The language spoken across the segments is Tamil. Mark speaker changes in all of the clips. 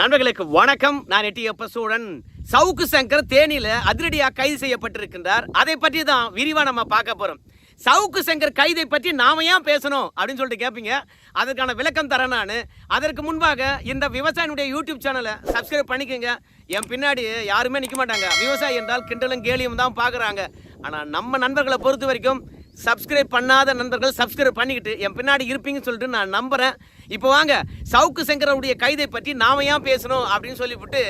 Speaker 1: நண்பர்களுக்கு வணக்கம். நான் எட்டியப்ப சூழன் சவுக்கு சங்கர் தேனியில அதிரடியாக கைது செய்யப்பட்டிருக்கின்றார். அதை பற்றி தான் விரிவா நம்ம பார்க்க போறோம். சவுக்கு சங்கர் கைதை பற்றி நாம ஏன் பேசணும் அப்படின்னு சொல்லிட்டு கேட்பீங்க அதற்கான விளக்கம் தரேன் நான். அதற்கு முன்பாக இந்த விவசாயினுடைய யூடியூப் சேனலை சப்ஸ்கிரைப் பண்ணிக்கோங்க. என் பின்னாடி யாருமே நிற்க மாட்டாங்க. விவசாயி என்றால் கிண்டலும் கேலியும் தான் பார்க்குறாங்க. ஆனால் நம்ம நண்பர்களை பொறுத்த வரைக்கும் சப்ஸ்கிரைப் பண்ணாத நண்பர்கள் சப்ஸ்கிரைப் பண்ணிக்கிட்டு என் பின்னாடி இருப்பீங்கன்னு சொல்லிட்டு நான் நம்புகிறேன் இப்போ வாங்க சவுக்கு சங்கரவுடைய கைதை பற்றி நாம ஏன் பேசணும் அப்படின்னு சொல்லிவிட்டு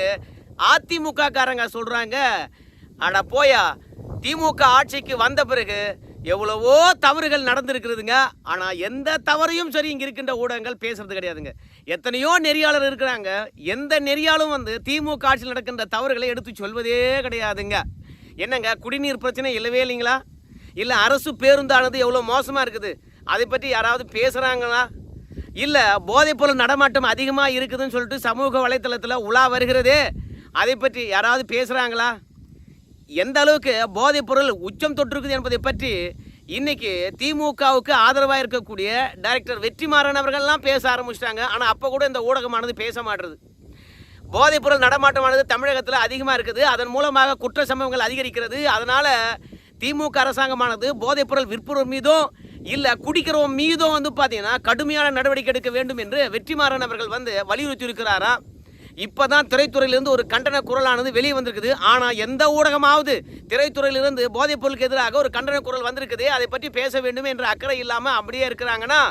Speaker 1: அதிமுக காரங்க சொல்கிறாங்க அட போயா திமுக ஆட்சிக்கு வந்த பிறகு எவ்வளவோ தவறுகள் நடந்திருக்கிறதுங்க. ஆனால் எந்த தவறையும் சரி இங்கே இருக்கின்ற ஊடகங்கள் பேசுறது கிடையாதுங்க. எத்தனையோ நெறியாளர் இருக்கிறாங்க. எந்த நெறியாலும் வந்து திமுக ஆட்சியில் நடக்கின்ற தவறுகளை எடுத்து சொல்வதே கிடையாதுங்க. என்னங்க குடிநீர் பிரச்சனை இல்லவே இல்லைங்களா? இல்லை அரசு பேருந்தானது எவ்வளோ மோசமாக இருக்குது? அதை பற்றி யாராவது பேசுகிறாங்களா இல்லை போதைப்பொருள் நடமாட்டம் அதிகமாக இருக்குதுன்னு சொல்லிட்டு சமூக வலைத்தளத்தில் உலா வருகிறதே அதை பற்றி யாராவது பேசுகிறாங்களா எந்த அளவுக்கு போதைப்பொருள் உச்சம் தொட்டிருக்குது என்பதை பற்றி இன்னைக்கு திமுகவுக்கு ஆதரவாக இருக்கக்கூடிய டைரக்டர் வெற்றிமாறன் அவர்கள்லாம் பேச ஆரம்பிச்சிட்டாங்க. ஆனால் அப்போ கூட இந்த ஊடகமானது பேச மாட்டுறது போதைப்பொருள் நடமாட்டமானது தமிழகத்தில் அதிகமாக இருக்குது. அதன் மூலமாக குற்ற சம்பவங்கள் அதிகரிக்கிறது. அதனால் திமுக அரசாங்கமானது போதைப்பொருள் விற்பவர் மீதும் இல்லை குடிக்கிறவன் மீதும் வந்து பார்த்தீங்கன்னா கடுமையான நடவடிக்கை எடுக்க வேண்டும் என்று வெற்றிமாறன் அவர்கள் வந்து வலியுறுத்தி இருக்கிறாராம் இப்பதான் திரைத்துறையிலிருந்து ஒரு கண்டன குரலானது வெளியே வந்திருக்குது. ஆனால் எந்த ஊடகமாவது திரைத்துறையிலிருந்து போதைப் பொருளுக்கு எதிராக ஒரு கண்டன குரல் வந்திருக்குது. அதை பற்றி பேச வேண்டும் என்ற அக்கறை இல்லாமல் அப்படியே இருக்கிறாங்கன்னா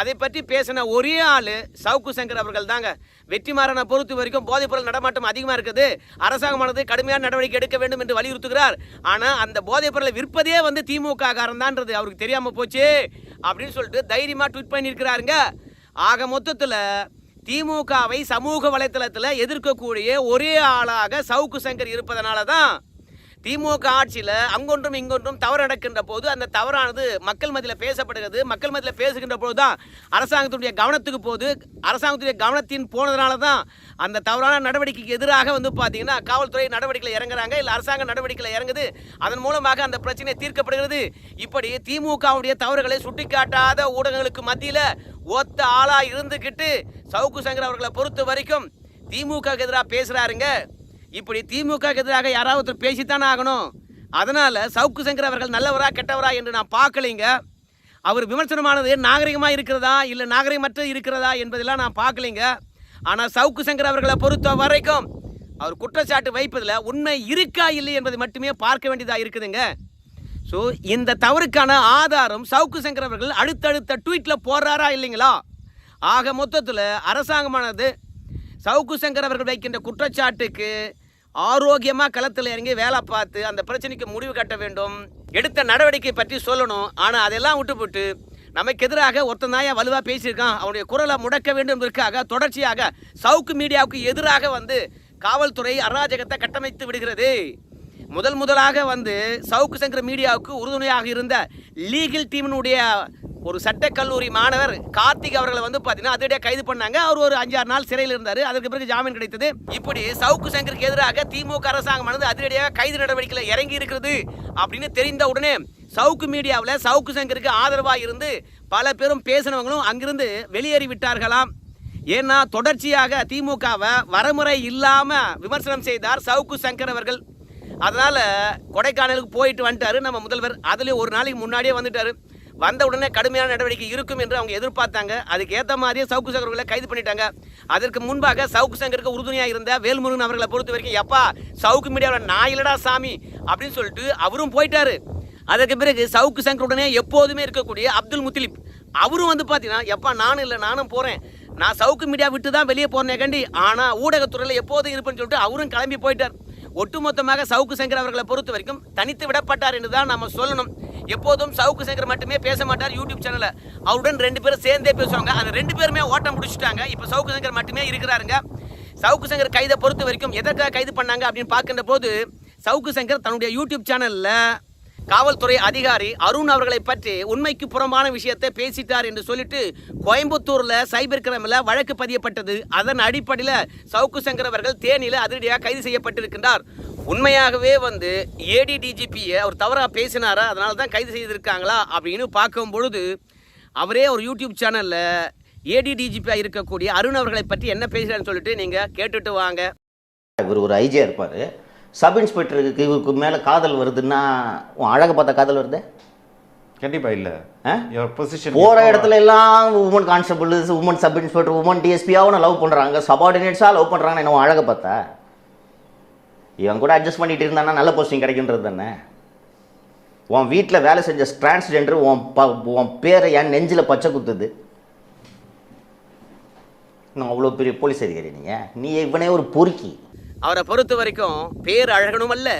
Speaker 1: அதை பற்றி பேசின ஒரே ஆள் சவுக்கு சங்கர் அவர்கள் தாங்க. வெற்றிமாறனை பொறுத்த வரைக்கும் போதைப்பொருள் நடமாட்டம் அதிகமாக இருக்குது. அரசாங்கமானது கடுமையான நடவடிக்கை எடுக்க வேண்டும் என்று வலியுறுத்துகிறார். ஆனால் அந்த போதைப்பொருளை விற்பதே வந்து திமுக காரந்தான்றது அவருக்கு தெரியாமல் போச்சு. அப்படின்னு சொல்லிட்டு தைரியமாக ட்வீட் பண்ணியிருக்கிறாருங்க. ஆக மொத்தத்தில் திமுகவை சமூக வலைத்தளத்தில் எதிர்க்கக்கூடிய ஒரே ஆளாக சவுக்கு சங்கர் இருப்பதனால தான் திமுக ஆட்சியில் அங்கொன்றும் இங்கொன்றும் தவறு நடக்கின்ற போது அந்த தவறானது மக்கள் மத்தியில் பேசப்படுகிறது. மக்கள் மத்தியில் பேசுகின்ற போது தான் அரசாங்கத்தினுடைய கவனத்துக்கு போது அரசாங்கத்துடைய கவனத்தின் போனதுனால தான் அந்த தவறான நடவடிக்கைக்கு எதிராக வந்து பார்த்தீங்கன்னா காவல்துறை நடவடிக்கையில் இறங்குறாங்க. இல்லை அரசாங்க நடவடிக்கையில் இறங்குது. அதன் மூலமாக அந்த பிரச்சனை தீர்க்கப்படுகிறது. இப்படி திமுகவுடைய தவறுகளை சுட்டிக்காட்டாத ஊடகங்களுக்கு மத்தியில் ஒத்த ஆளாக இருந்துக்கிட்டு சவுக்கு சங்கர் அவர்களை பொறுத்த வரைக்கும் திமுக எதிராக பேசுகிறாருங்க இப்படி திமுக எதிராக யாராவது பேசித்தானே ஆகணும். அதனால் சவுக்கு சங்கர் அவர்கள் நல்லவரா கெட்டவரா என்று நான் பார்க்கலைங்க. அவர் விமர்சனமானது நாகரிகமாக இருக்கிறதா இல்லை நாகரிகமற்ற இருக்கிறதா என்பதெல்லாம் நான் பார்க்கலைங்க. ஆனால் சவுக்கு சங்கர் அவர்களை பொறுத்த வரைக்கும் அவர் குற்றச்சாட்டு வைப்பதில் உண்மை இருக்கா இல்லை என்பதை மட்டுமே பார்க்க வேண்டியதாக இருக்குதுங்க. ஸோ இந்த தவறுக்கான ஆதாரம் சவுக்கு சங்கர் அவர்கள் அடுத்தடுத்த ட்வீட்டில் போடுறாரா இல்லைங்களா? ஆக மொத்தத்தில் அரசாங்கமானது சவுக்கு சங்கர் அவர்கள் வைக்கின்ற குற்றச்சாட்டுக்கு ஆரோக்கியமாக களத்தில் இறங்கி வேலை பார்த்து அந்த பிரச்சனைக்கு முடிவு கட்ட வேண்டும். எடுத்த நடவடிக்கை பற்றி சொல்லணும். ஆனால் அதெல்லாம் விட்டுப்போட்டு நமக்கு எதிராக ஒருத்தன் வலுவாக பேசியிருக்கான். அவனுடைய குரலை முடக்க வேண்டும் என்பதற்காக தொடர்ச்சியாக சவுக்கு மீடியாவுக்கு எதிராக வந்து காவல்துறை அராஜகத்தை கட்டமைத்து விடுகிறது. முதல் முதலாக வந்து சவுக்கு சங்கர் மீடியாவுக்கு உறுதுணையாக இருந்த லீகல் டீமினுடைய ஒரு சட்டக்கல்லூரி மாணவர் கார்த்திக் அவர்களை வந்து பார்த்தீங்கன்னா அதிரடியாக கைது பண்ணாங்க. அவர் ஒரு அஞ்சாறு நாள் சிறையில் இருந்தார். அதற்கு பிறகு ஜாமீன் கிடைத்தது. இப்படி சவுக்கு சங்கருக்கு எதிராக திமுக அரசாங்கமானது அதிரடியாக கைது நடவடிக்கையில் இறங்கி இருக்கிறது அப்படின்னு தெரிந்த உடனே சவுக்கு மீடியாவில் சவுக்கு சங்கருக்கு ஆதரவாக இருந்து பல பேரும் பேசினவங்களும் அங்கிருந்து வெளியேறி விட்டார்களாம். ஏன்னா தொடர்ச்சியாக திமுகவை வரமுறை இல்லாமல் விமர்சனம் செய்தார் சவுக்கு சங்கர் அவர்கள். அதனால் கொடைக்கானலுக்கு போயிட்டு வந்துட்டாரு நம்ம முதல்வர். அதுலேயும் ஒரு நாளைக்கு முன்னாடியே வந்துட்டாரு. வந்த உடனே கடுமையான நடவடிக்கை இருக்கும் என்று அவங்க எதிர்பார்த்தாங்க. அதுக்கு ஏற்ற மாதிரியே சவுக்கு சங்கர்களை கைது பண்ணிட்டாங்க. அதற்கு முன்பாக சவுக்கு சங்கருக்கு உறுதுணையாக இருந்த வேல்முருகன் அவர்களை பொறுத்த வரைக்கும் எப்பா சவுக்கு மீடியாவில் நான் இல்லடா சாமி அப்படின்னு சொல்லிட்டு அவரும் போயிட்டாரு. அதற்கு பிறகு சவுக்கு சங்கருடனே எப்போதுமே இருக்கக்கூடிய அப்துல் முத்திலிப் அவரும் வந்து பார்த்தீங்கன்னா எப்பா நானும் இல்லை நானும் போகிறேன் நான் சவுக்கு மீடியா விட்டு தான் வெளியே போனேன் கண்டி. ஆனால் ஊடகத்துறையில் எப்போதும் இருப்பேன்னு சொல்லிட்டு அவரும் கிளம்பி போயிட்டார். ஒட்டுமொத்தமாக சவுக்கு சங்கர் அவர்களை பொறுத்த வரைக்கும் தனித்து விடப்பட்டார் என்று தான் நம்ம சொல்லணும். எப்போதும் சவுக்கு சங்கர் மட்டுமே பேச மாட்டார் யூடியூப் சேனலில் அவருடன் ரெண்டு பேரும் சேர்ந்தே பேசுவாங்க. அந்த ரெண்டு பேருமே ஓட்டம் முடிச்சுட்டாங்க இப்போ சவுக்கு சங்கர் மட்டுமே இருக்கிறாருங்க. சவுக்கு சங்கர் கைதை பொறுத்த வரைக்கும் எதற்காக கைது பண்ணாங்க அப்படின்னு பார்க்கின்ற போது சவுக்கு சங்கர் தன்னுடைய யூடியூப் சேனலில் காவல்துறை அதிகாரி அருண் அவர்களை பற்றி உண்மைக்கு புறம்பான விஷயத்தை பேசிட்டார் என்று சொல்லிட்டு கோயம்புத்தூர்ல சைபர் கிரைமில் வழக்கு பதியப்பட்டது. அதன் அடிப்படையில் சவுக்கு சங்கர் அவர்கள் தேனியில் அதிரடியாக கைது செய்யப்பட்டிருக்கின்றார். உண்மையாகவே வந்து ஏடிடிஜிபியை அவர் தவறாக பேசினாரா? அதனால தான் கைது செய்திருக்காங்களா? அப்படின்னு பார்க்கும் பொழுது அவரே ஒரு யூடியூப் சேனலில் ஏடிடிஜிபியாக இருக்கக்கூடிய அருண் அவர்களை பற்றி என்ன பேசுகிறான்னு சொல்லிட்டு நீங்கள் கேட்டுட்டு வாங்க.
Speaker 2: இவர் ஒரு ஐஜியா இருப்பார். சப் இன்ஸ்பெக்டருக்கு இவருக்கு மேலே காதல் வருதுன்னா உன் அழகை பார்த்தா காதல் வருது?
Speaker 3: கண்டிப்பா இல்ல. பொசிஷன்
Speaker 2: போகிற இடத்துல எல்லாம் woman constable woman sub inspector woman டிஎஸ்பியாவும் love பண்ணுறாங்க சபார்டினேட்ஸாக லவ் பண்ணுறாங்கன்னு என்ன உன் அழகை பார்த்தா? இவன் கூட அட்ஜஸ்ட் பண்ணிட்டு இருந்தானா நல்ல போஸ்டிங் கிடைக்குன்றது தானே? உன் வீட்டில் வேலை செஞ்ச டிரான்ஸ்ஜெண்டர் உன் ப உன் பேரை என் நெஞ்சில் பச்சை குத்துது. இன்னும் அவ்வளோ பெரிய போலீஸ் அதிகாரி நீங்கள் நீ இவனே ஒரு பொறுக்கி.
Speaker 1: அவரை பொறுத்த வரைக்கும் பேர் அழகனும் அல்ல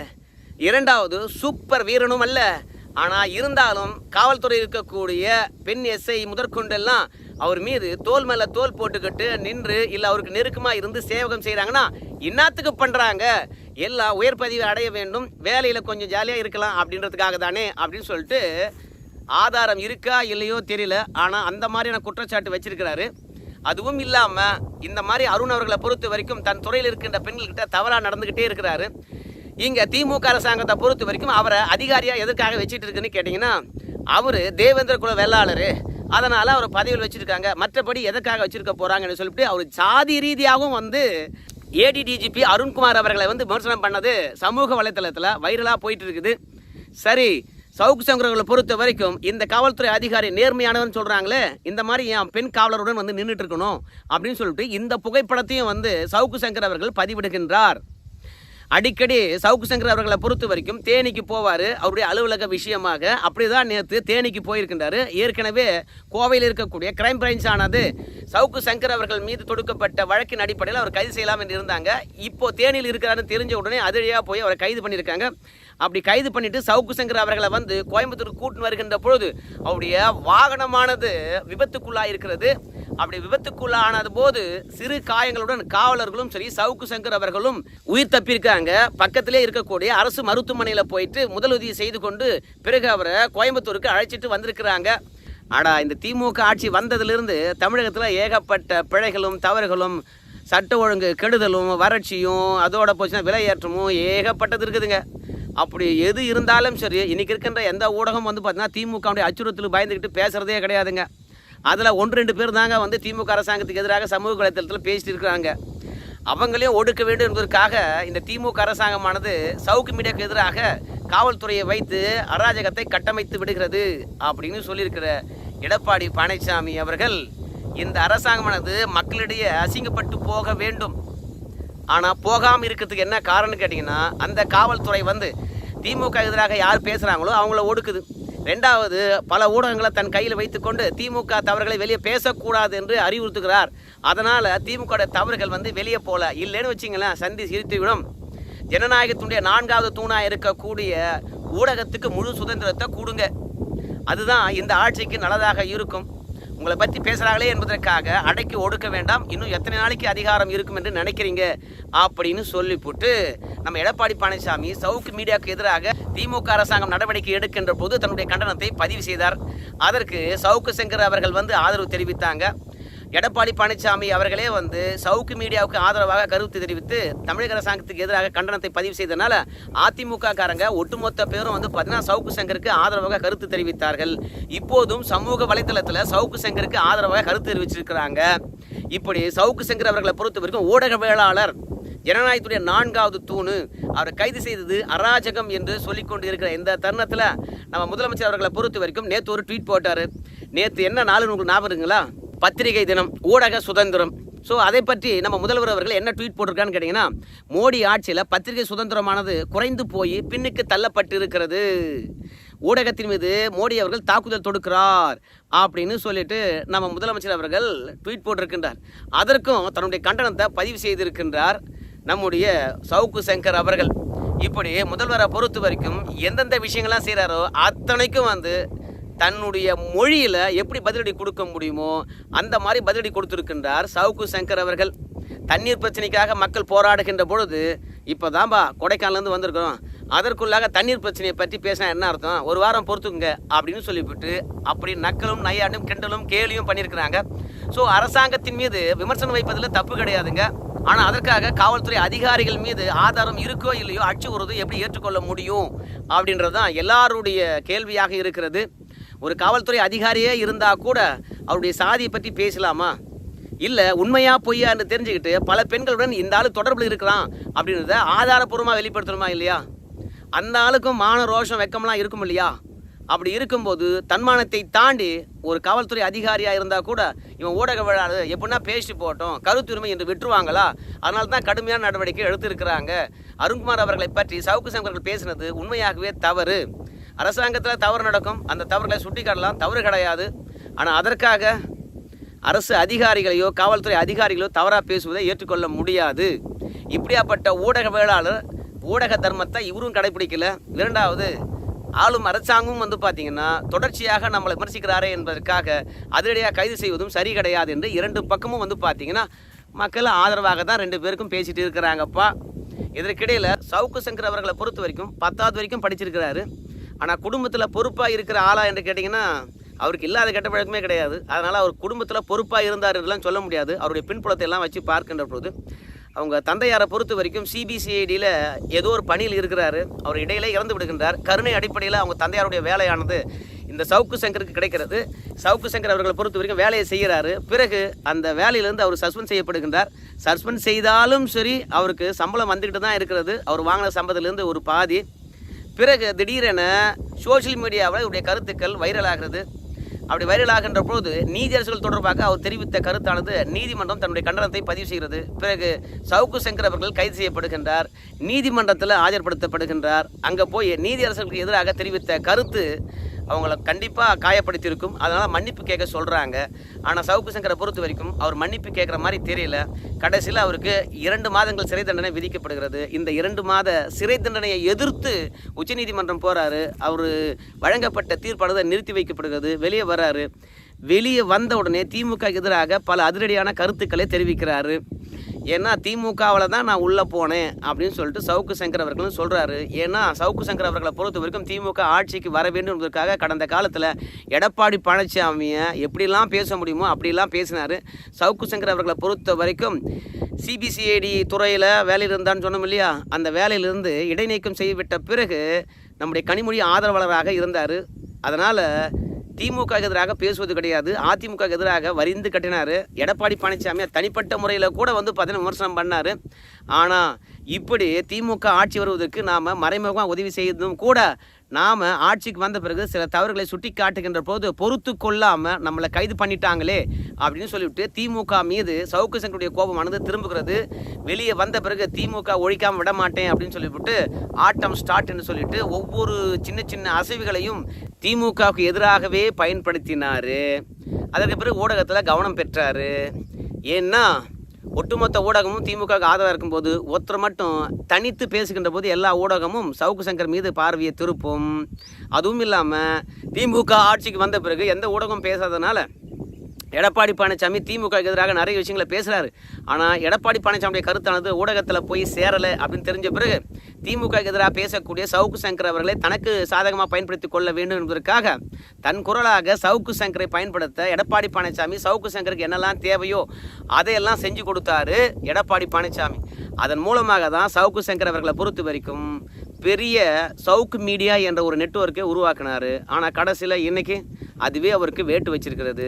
Speaker 1: இரண்டாவது சூப்பர் வீரனும் அல்ல ஆனால் இருந்தாலும் காவல்துறை இருக்கக்கூடிய பெண் எஸ்ஐ முதற்கொண்டெல்லாம் அவர் மீது தோல் மேலே தோல் போட்டுக்கிட்டு நின்று இல்லை அவருக்கு நெருக்கமாக இருந்து சேவகம் செய்கிறாங்கன்னா இன்னாத்துக்கு பண்ணுறாங்க எல்லாம் உயர் பதிவு அடைய வேண்டும் வேலையில் கொஞ்சம் ஜாலியாக இருக்கலாம் அப்படின்றதுக்காக தானே அப்படின்னு சொல்லிட்டு ஆதாரம் இருக்கா இல்லையோ தெரியல. ஆனால் அந்த மாதிரியான குற்றச்சாட்டு வச்சிருக்கிறாரு. அதுவும் இல்லாமல் இந்த மாதிரி அருண் அவர்களை பொறுத்த வரைக்கும் தன் துறையில் இருக்கின்ற பெண்கள்கிட்ட தவறாக நடந்துக்கிட்டே இருக்கிறாரு. இங்கே திமுக அரசாங்கத்தை பொறுத்த வரைக்கும் அவரை அதிகாரியாக எதுக்காக வச்சுட்டு இருக்குன்னு கேட்டிங்கன்னா அவர் தேவேந்திர குல வேளாளர். அதனால் அவர் பதவியில் வச்சுருக்காங்க. மற்றபடி எதற்காக வச்சுருக்க போகிறாங்கன்னு சொல்லிட்டு அவர் சாதி ரீதியாகவும் வந்து ஏடிடிஜிபி அருண்குமார் அவர்களை வந்து விமர்சனம் பண்ணது சமூக வலைத்தளத்தில் வைரலாக போயிட்டு இருக்குது. சரி சவுக்கு சங்கரங்களை பொறுத்த வரைக்கும் இந்த காவல்துறை அதிகாரி நேர்மையானவன் சொல்கிறாங்களே இந்த மாதிரி என் பெண் காவலருடன் வந்து நின்றுட்டு இருக்கணும் அப்படின்னு சொல்லிட்டு இந்த புகைப்படத்தையும் வந்து சவுக்கு சங்கர் அவர்கள் பதிவிடுகின்றார். அடிக்கடி சவுக்கு சங்கர் அவர்களை பொறுத்த வரைக்கும் தேனிக்கு போவார் அவருடைய அலுவலக விஷயமாக. அப்படி தான் நேற்று தேனிக்கு போயிருக்கின்றாரு. ஏற்கனவே கோவையில் இருக்கக்கூடிய கிரைம் பிரான்ச் ஆனது சவுக்கு சங்கர் அவர்கள் மீது தொடுக்கப்பட்ட வழக்கின் அடிப்படையில் அவர் கைது செய்யலாம் என்று இருந்தாங்க. இப்போ தேனியில் இருக்கிறாருன்னு தெரிஞ்ச உடனே அதிரியாக போய் அவரை கைது பண்ணியிருக்காங்க. அப்படி கைது பண்ணிட்டு சவுக்கு சங்கர் அவர்களை வந்து கோயம்புத்தூர் கூட்டின்னு வருகின்ற பொழுது அவருடைய வாகனமானது விபத்துக்குள்ளாக இருக்கிறது அப்படி விபத்துக்குள்ளானது போது சிறு காயங்களுடன் காவலர்களும் சரி சவுக்கு சங்கர் அவர்களும் உயிர் தப்பியிருக்காங்க. பக்கத்திலே இருக்கக்கூடிய அரசு மருத்துவமனையில் போயிட்டு முதலுதவி செய்து கொண்டு பிறகு அவரை கோயம்புத்தூருக்கு அழைச்சிட்டு வந்திருக்கிறாங்க. ஆடா இந்த திமுக ஆட்சி வந்ததிலிருந்து தமிழகத்தில் ஏகப்பட்ட பிழைகளும் தவறுகளும் சட்ட ஒழுங்கு கெடுதலும் வறட்சியும் அதோட போச்சுன்னா விலையேற்றமும் ஏகப்பட்டது இருக்குதுங்க. அப்படி எது இருந்தாலும் சரி இன்றைக்கி இருக்கின்ற எந்த ஊடகம் வந்து பார்த்தீங்கன்னா திமுகவுடைய அச்சுறுத்தல் பயந்துக்கிட்டு பேசுகிறதே கிடையாதுங்க. அதில் ஒன்று ரெண்டு பேர் தாங்க வந்து திமுக அரசாங்கத்துக்கு எதிராக சமூக வலைத்தளத்தில் பேசிட்டு இருக்கிறாங்க. அவங்களையும் ஒடுக்க வேண்டும் என்பதற்காக இந்த திமுக அரசாங்கமானது சவுக்கு மீடியாவுக்கு எதிராக காவல்துறையை வைத்து அராஜகத்தை கட்டமைத்து விடுகிறது அப்படின்னு சொல்லியிருக்கிற எடப்பாடி பழனிசாமி அவர்கள் இந்த அரசாங்கமானது மக்களிடையே அசிங்கப்பட்டு போக வேண்டும். ஆனால் போகாமல் இருக்கிறதுக்கு என்ன காரணம்னு கேட்டிங்கன்னா அந்த காவல்துறை வந்து திமுக எதிராக யார் பேசுகிறாங்களோ அவங்கள ஒடுக்குது. ரெண்டாவது பல ஊடகங்களை தன் கையில் வைத்துக்கொண்டு திமுக தவறுகளை வெளியே பேசக்கூடாது என்று அறிவுறுத்துகிறார். அதனால் திமுக தவறுகள் வந்து வெளியே போகல இல்லைன்னு வச்சிங்களேன் சந்தி சிரித்துவிடும். ஜனநாயகத்தினுடைய நான்காவது தூணாக இருக்கக்கூடிய ஊடகத்துக்கு முழு சுதந்திரத்தை கொடுங்க. அதுதான் இந்த ஆட்சிக்கு நல்லதாக இருக்கும். உங்களை பற்றி பேசுகிறாங்களே என்பதற்காக அடக்கி ஒடுக்க வேண்டாம். இன்னும் எத்தனை நாளைக்கு அதிகாரம் இருக்கும் என்று நினைக்கிறீங்க? அப்படின்னு சொல்லிவிட்டு நம்ம எடப்பாடி பழனிசாமி சவுக்கு மீடியாவுக்கு எதிராக திமுக அரசாங்கம் நடவடிக்கை எடுக்கின்ற போது தன்னுடைய கண்டனத்தை பதிவு செய்தார். அதற்கு சவுக்கு சங்கர் அவர்கள் வந்து ஆதரவு தெரிவித்தாங்க. எடப்பாடி பழனிசாமி அவர்களே வந்து சவுக்கு மீடியாவுக்கு ஆதரவாக கருத்து தெரிவித்து தமிழக அரசாங்கத்துக்கு எதிராக கண்டனத்தை பதிவு செய்தனால அதிமுக காரங்க ஒட்டுமொத்த பேரும் வந்து பார்த்தீங்கன்னா சவுக்கு சங்கருக்கு ஆதரவாக கருத்து தெரிவித்தார்கள். இப்போதும் சமூக வலைத்தளத்தில் சவுக்கு சங்கருக்கு ஆதரவாக கருத்து தெரிவிச்சிருக்கிறாங்க. இப்படி சவுக்கு சங்கர் அவர்களை பொறுத்த வரைக்கும் ஊடகவியலாளர் ஜனநாயகத்துடைய நான்காவது தூணு. அவரை கைது செய்தது அராஜகம் என்று சொல்லிக்கொண்டு இருக்கிற இந்த தருணத்தில் நம்ம முதலமைச்சர் அவர்களை பொறுத்த வரைக்கும் நேற்று ஒரு ட்வீட் போட்டார். நேற்று என்ன நாளுன்னு உங்களுக்கு ஞாபகம் இருக்குங்களா? பத்திரிகை தினம் ஊடக சுதந்திரம். ஸோ அதை பற்றி நம்ம முதல்வர் அவர்கள் என்ன ட்வீட் போட்டிருக்கான்னு கேட்டிங்கன்னா மோடி ஆட்சியில் பத்திரிகை சுதந்திரமானது குறைந்து போய் பின்னுக்கு தள்ளப்பட்டு இருக்கிறது ஊடகத்தின் மீது மோடி அவர்கள் தாக்குதல் தொடுக்கிறார் அப்படின்னு சொல்லிட்டு நம்ம முதலமைச்சர் அவர்கள் ட்வீட் போட்டிருக்கின்றார். அதற்கும் தன்னுடைய கண்டனத்தை பதிவு செய்திருக்கின்றார் நம்முடைய சவுக்கு சங்கர் அவர்கள். இப்படி முதல்வரை பொறுத்த வரைக்கும் எந்தெந்த விஷயங்கள்லாம் செய்கிறாரோ அத்தனைக்கும் வந்து தன்னுடைய மொழியில் எப்படி பதிலடி கொடுக்க முடியுமோ அந்த மாதிரி பதிலடி கொடுத்துருக்கின்றார் சவுக்கு சங்கர் அவர்கள். தண்ணீர் பிரச்சனைக்காக மக்கள் போராடுகின்ற பொழுது இப்போ தான்பா கொடைக்கானலேருந்து வந்திருக்கிறோம். அதற்குள்ளாக தண்ணீர் பிரச்சனையை பற்றி பேசினா என்ன அர்த்தம்? ஒரு வாரம் பொறுத்துக்குங்க அப்படின்னு சொல்லிவிட்டு அப்படி நக்கலும் நையாண்டும் கிண்டலும் கேலியும் பண்ணியிருக்கிறாங்க. ஸோ அரசாங்கத்தின் மீது விமர்சனம் வைப்பதில் தப்பு கிடையாதுங்க. ஆனால் அதற்காக காவல்துறை அதிகாரிகள் மீது ஆதாரம் இருக்கோ இல்லையோ அச்சு உறுதி எப்படி ஏற்றுக்கொள்ள முடியும் அப்படின்றது தான் எல்லாருடைய கேள்வியாக இருக்கிறது. ஒரு காவல்துறை அதிகாரியே இருந்தா கூட அவருடைய சாதியை பற்றி பேசலாமா? இல்லை உண்மையா பொய்யான்னு தெரிஞ்சுக்கிட்டு பல பெண்களுடன் இந்த ஆள் தொடர்பில் இருக்கிறான் அப்படின்றத ஆதாரப்பூர்வமாக வெளிப்படுத்தணுமா இல்லையா? அந்த ஆளுக்கும் மான ரோஷம் வெக்கம்லாம் இருக்கும் இல்லையா? அப்படி இருக்கும்போது தன்மானத்தை தாண்டி ஒரு காவல்துறை அதிகாரியாக இருந்தால் கூட இவன் ஊடக விழாது எப்படின்னா பேசி போட்டோம் கருத்துரிமை என்று விட்டுருவாங்களா? அதனால தான் கடுமையான நடவடிக்கை எடுத்திருக்கிறாங்க. அருண்குமார் அவர்களை பற்றி சவுக்கு சங்கர்கள் பேசினது உண்மையாகவே தவறு. அரசாங்கத்தில் தவறு நடக்கும். அந்த தவறுகளை சுட்டிக்காட்டலாம். தவறு கிடையாது. ஆனால் அதற்காக அரசு அதிகாரிகளையோ காவல்துறை அதிகாரிகளோ தவறாக பேசுவதை ஏற்றுக்கொள்ள முடியாது. இப்படியாப்பட்ட ஊடகவியலாளர் ஊடக தர்மத்தை இவரும் கடைபிடிக்கல இரண்டாவது ஆளும் அரசாங்கமும் வந்து பார்த்தீங்கன்னா தொடர்ச்சியாக நம்மளை விமர்சிக்கிறாரே என்பதற்காக அதிரடியாக கைது செய்வதும் சரி கிடையாது என்று இரண்டு பக்கமும் வந்து பார்த்தீங்கன்னா மக்கள் ஆதரவாக தான் ரெண்டு பேருக்கும் பேசிகிட்டு இருக்கிறாங்கப்பா. இதற்கிடையில் சவுக்கு சங்கர் அவர்களை பொறுத்த வரைக்கும் பத்தாவது வரைக்கும் படிச்சிருக்கிறாரு. ஆனால் குடும்பத்தில் பொறுப்பாக இருக்கிற ஆளா என்று கேட்டிங்கன்னா அவருக்கு இல்லாத கெட்ட பழக்கமே கிடையாது. அதனால் அவர் குடும்பத்தில் பொறுப்பாக இருந்தார் என்றெல்லாம் சொல்ல முடியாது. அவருடைய பின்புலத்தை எல்லாம் வச்சு பார்க்கின்ற பொழுது அவங்க தந்தையாரை பொறுத்த வரைக்கும் சிபிசிஐடியில் ஏதோ ஒரு பணியில் இருக்கிறாரு. அவர் இடையிலே இறந்து விடுகின்றார். கருணை அடிப்படையில் அவங்க தந்தையாருடைய வேலையானது இந்த சவுக்கு சங்கருக்கு கிடைக்கிறது. சவுக்கு சங்கர் அவர்களை பொறுத்த வரைக்கும் வேலையை செய்கிறாரு. பிறகு அந்த வேலையிலேருந்து அவர் சஸ்பெண்ட் செய்யப்படுகின்றார். சஸ்பெண்ட் செய்தாலும் சரி அவருக்கு சம்பளம் வந்துக்கிட்டு தான் இருக்கிறது. அவர் வாங்கின சம்பளத்திலேருந்து ஒரு பாதி பிறகு திடீரென சோஷியல் மீடியாவில் இவருடைய கருத்துக்கள் வைரலாகிறது அப்படி வைரலாகின்ற பொழுது நீதியரசுகள் தொடர்பாக அவர் தெரிவித்த கருத்தானது நீதிமன்றம் தன்னுடைய கண்டனத்தை பதிவு செய்கிறது. பிறகு சவுக்கு சங்கர் அவர்கள் கைது செய்யப்படுகின்றார். நீதிமன்றத்தில் ஆஜர்படுத்தப்படுகின்றார். அங்கே போய் நீதியரசர்களுக்கு எதிராக தெரிவித்த கருத்து அவங்கள கண்டிப்பாக காயப்படுத்தியிருக்கும். அதனால் மன்னிப்பு கேட்க சொல்கிறாங்க ஆனால் சவுக்கு சங்கரை பொறுத்த வரைக்கும் அவர் மன்னிப்பு கேட்குற மாதிரி தெரியல. கடைசியில் அவருக்கு இரண்டு மாதங்கள் சிறை தண்டனை விதிக்கப்படுகிறது. இந்த இரண்டு மாத சிறை தண்டனையை எதிர்த்து உச்சநீதிமன்றம் போகிறாரு அவர் வழங்கப்பட்ட தீர்ப்பானது நிறுத்தி வைக்கப்படுகிறது. வெளியே வராரு. வெளியே வந்த உடனே திமுக எதிராக பல அதிரடியான கருத்துக்களை தெரிவிக்கிறாரு. ஏன்னா திமுகவில் தான் நான் உள்ளே போனேன் அப்படின்னு சொல்லிட்டு சவுக்கு சங்கர் அவர்களும் சொல்கிறாரு ஏன்னா சவுக்கு சங்கர் அவர்களை பொறுத்த வரைக்கும் திமுக ஆட்சிக்கு வர வேண்டும் என்பதற்காக கடந்த காலத்தில் எடப்பாடி பழனிசாமியை எப்படிலாம் பேச முடியுமோ அப்படிலாம் பேசினார். சவுக்கு சங்கர் அவர்களை பொறுத்த வரைக்கும் சிபிசிஐடி துறையில் வேலையில் இருந்தான்னு சொன்னோம் இல்லையா? அந்த வேலையிலிருந்து இடைநீக்கம் செய்துவிட்ட பிறகு நம்முடைய கனிமொழி ஆதரவாளராக இருந்தார். அதனால் திமுக எதிராக பேசுவது கிடையாது. அதிமுக எதிராக வரிந்து கட்டினார். எடப்பாடி பழனிசாமி தனிப்பட்ட முறையில் கூட வந்து பார்த்தீங்கன்னா விமர்சனம் பண்ணார். ஆனால் இப்படி திமுக ஆட்சி வருவதற்கு நாம் மறைமுகமாக உதவி செய்ததும் கூட நாம் ஆட்சிக்கு வந்த பிறகு சில தவறுகளை சுட்டி காட்டுகின்ற போது பொறுத்து கொள்ளாமல் நம்மளை கைது பண்ணிட்டாங்களே அப்படின்னு சொல்லிவிட்டு திமுக மீது சவுக்கு சங்கருடைய கோபமானது திரும்புகிறது. வெளியே வந்த பிறகு திமுக ஒழிக்காமல் விட மாட்டேன் அப்படின்னு சொல்லிவிட்டு ஆட்டம் ஸ்டார்ட் என்று சொல்லிட்டு ஒவ்வொரு சின்ன சின்ன அசைவுகளையும் திமுகவுக்கு எதிராகவே பயன்படுத்தினார். அதற்கு பிறகு ஊடகத்தில் கவனம் பெற்றார். ஏன்னா ஒட்டுமொத்த ஊடகமும் திமுகவுக்கு ஆதரவாக இருக்கும்போது ஒருத்தர் மட்டும் தனித்து பேசுகின்ற போது எல்லா ஊடகமும் சவுக்கு சங்கர் மீது பார்வையை திருப்பும். அதுவும் இல்லாமல் திமுக ஆட்சிக்கு வந்த பிறகு எந்த ஊடகம் பேசாதனால எடப்பாடி பழனிசாமி திமுக எதிராக நிறைய விஷயங்களை பேசுகிறாரு ஆனால் எடப்பாடி பழனிசாமியுடைய கருத்தானது ஊடகத்தில் போய் சேரலை அப்படின்னு தெரிஞ்ச பிறகு திமுக எதிராக பேசக்கூடிய சவுக்கு சங்கர் அவர்களை தனக்கு சாதகமாக பயன்படுத்தி கொள்ள வேண்டும் என்பதற்காக தன் குரலாக சவுக்கு சங்கரை பயன்படுத்த எடப்பாடி பழனிசாமி சவுக்கு சங்கருக்கு என்னெல்லாம் தேவையோ அதையெல்லாம் செஞ்சு கொடுத்தாரு எடப்பாடி பழனிசாமி. அதன் மூலமாக தான் சவுக்கு சங்கர் அவர்களை பொறுத்த வரைக்கும் பெரிய சவுக்கு மீடியா என்ற ஒரு நெட்வொர்க்கை உருவாக்கினார். ஆனால் கடைசியில் இன்றைக்கி அதுவே அவருக்கு வேட்டு வச்சிருக்கிறது.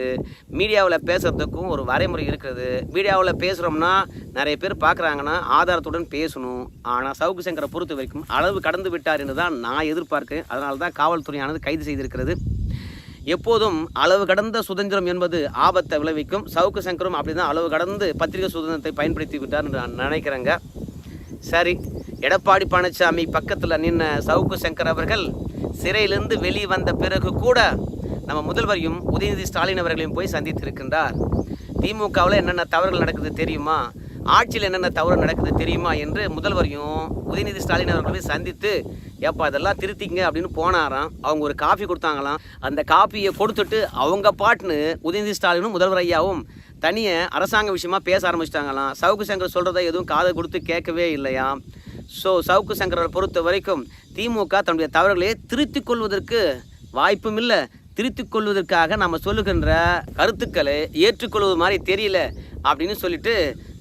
Speaker 1: மீடியாவில் பேசுகிறதுக்கும் ஒரு வரைமுறை இருக்கிறது மீடியாவில் பேசுகிறோம்னா நிறைய பேர் பார்க்குறாங்கன்னா ஆதாரத்துடன் பேசணும். ஆனால் சவுக்கு சங்கரை பொறுத்த வரைக்கும் அளவு கடந்து விட்டார் என்று தான் நான் எதிர்பார்க்கிறேன். அதனால தான் காவல்துறையானது கைது செய்திருக்கிறது. எப்போதும் அளவு கடந்த சுதந்திரம் என்பது ஆபத்தை விளைவிக்கும். சவுக்கு சங்கரும் அப்படி தான் அளவு கடந்து பத்திரிகை சுதந்திரத்தை பயன்படுத்தி விட்டார் என்று நான் நினைக்கிறேங்க. சரி எடப்பாடி பழனிசாமி பக்கத்தில் நின்ன சவுக்கு சங்கர் அவர்கள் சிறையிலிருந்து வெளியே வந்த பிறகு கூட நம்ம முதல்வரையும் உதயநிதி ஸ்டாலின் அவர்களையும் போய் சந்தித்திருக்கின்றார். திமுகவில் என்னென்ன தவறுகள் நடக்குது தெரியுமா? ஆட்சியில் என்னென்ன தவறு நடக்குது தெரியுமா என்று முதல்வரையும் உதயநிதி ஸ்டாலின் அவர்களையும் சந்தித்து ஏப்பா அதெல்லாம் திருத்திங்க அப்படின்னு போனாராம். அவங்க ஒரு காஃபி கொடுத்தாங்களாம். அந்த காஃபியை கொடுத்துட்டு அவங்க பாட்டுன்னு உதயநிதி ஸ்டாலினும் முதல்வர் ஐயாவும் தனியை அரசாங்க விஷயமா பேச ஆரம்பிச்சிட்டாங்களாம். சவுக்கு சங்கர் சொல்கிறத எதுவும் காதை கொடுத்து கேட்கவே இல்லையாம். ஸோ சவுக்கு சங்கரை பொறுத்த வரைக்கும் திமுக தன்னுடைய தவறுகளை திருத்திக் கொள்வதற்கு வாய்ப்பும் இல்லை திருத்திக் கொள்வதற்காக நம்ம சொல்லுகின்ற கருத்துக்களை ஏற்றுக்கொள்வது மாதிரி தெரியல அப்படின்னு சொல்லிட்டு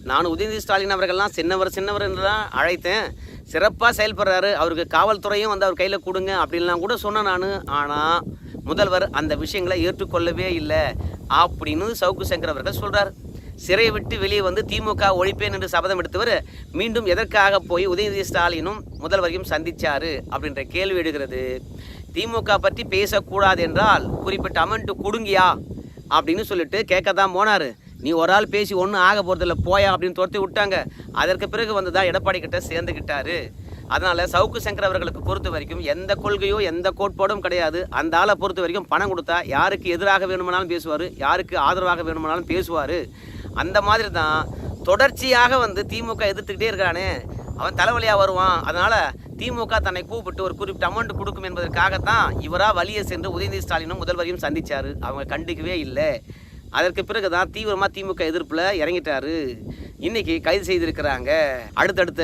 Speaker 1: நான் உதயநிதி ஸ்டாலின் அவர்கள்லாம் சின்னவர் சின்னவர் என்று தான் அழைத்தேன். சிறப்பாக செயல்படுறாரு. அவருக்கு காவல்துறையும் வந்து அவர் கையில் கொடுங்க அப்படின்லாம் கூட சொன்னேன் நான். ஆனால் முதல்வர் அந்த விஷயங்களை ஏற்றுக்கொள்ளவே இல்லை அப்படின்னு சவுக்கு சங்கர் அவர்கள் சொல்கிறார் சிறை விட்டு வெளியே வந்து திமுக ஒழிப்பேன் என்று சபதம் எடுத்தவர் மீண்டும் எதற்காக போய் உதயநிதி ஸ்டாலினும் முதல்வரையும் சந்திச்சாரு அப்படின்ற கேள்வி எடுகிறது திமுக பற்றி பேசக்கூடாது என்றால் குறிப்பிட்ட அமௌண்ட்டு கொடுங்கியா அப்படின்னு சொல்லிட்டு கேட்க தான் போனார். நீ ஒரு ஆள் பேசி ஒன்றும் ஆக போகிறதில்ல போயா அப்படின்னு துரத்தி விட்டாங்க. அதற்கு பிறகு வந்து தான் எடப்பாடி கிட்ட சேர்ந்துக்கிட்டாரு அதனால் சவுக்கு சங்கர் அவர்களுக்கு பொறுத்த வரைக்கும் எந்த கொள்கையோ எந்த கோட்பாடும் கிடையாது. அந்த ஆளை பொறுத்த வரைக்கும் பணம் கொடுத்தா யாருக்கு எதிராக வேணுமானாலும் பேசுவார் யாருக்கு ஆதரவாக வேணுமானாலும் பேசுவார். அந்த மாதிரி தான் தொடர்ச்சியாக வந்து திமுக எதிர்த்துக்கிட்டே இருக்கானே. அவன் தலைவலியாக வருவான். அதனால் திமுக தன்னை கூப்பிட்டு ஒரு குறிப்பிட்ட அமௌண்ட் கொடுக்கும் என்பதற்காகத்தான் இவராக வழியை சென்று உதயநிதி ஸ்டாலினும் முதல்வரையும் சந்தித்தார் அவங்க கண்டுக்கவே இல்லை. அதற்கு பிறகு தான் தீவிரமாக திமுக எதிர்ப்பில் இறங்கிட்டாரு. இன்னைக்கு கைது செய்திருக்கிறாங்க. அடுத்தடுத்த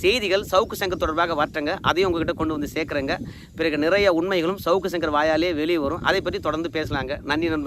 Speaker 1: செய்திகள் சவுக்கு சங்கர் தொடர்பாக வரட்டங்க. அதையும் உங்ககிட்ட கொண்டு வந்து சேர்க்குறேங்க. பிறகு நிறைய உண்மைகளும் சவுக்கு சங்கர் வாயாலே வெளியே வரும். அதை பற்றி தொடர்ந்து பேசலாங்க. நன்றி நண்பர்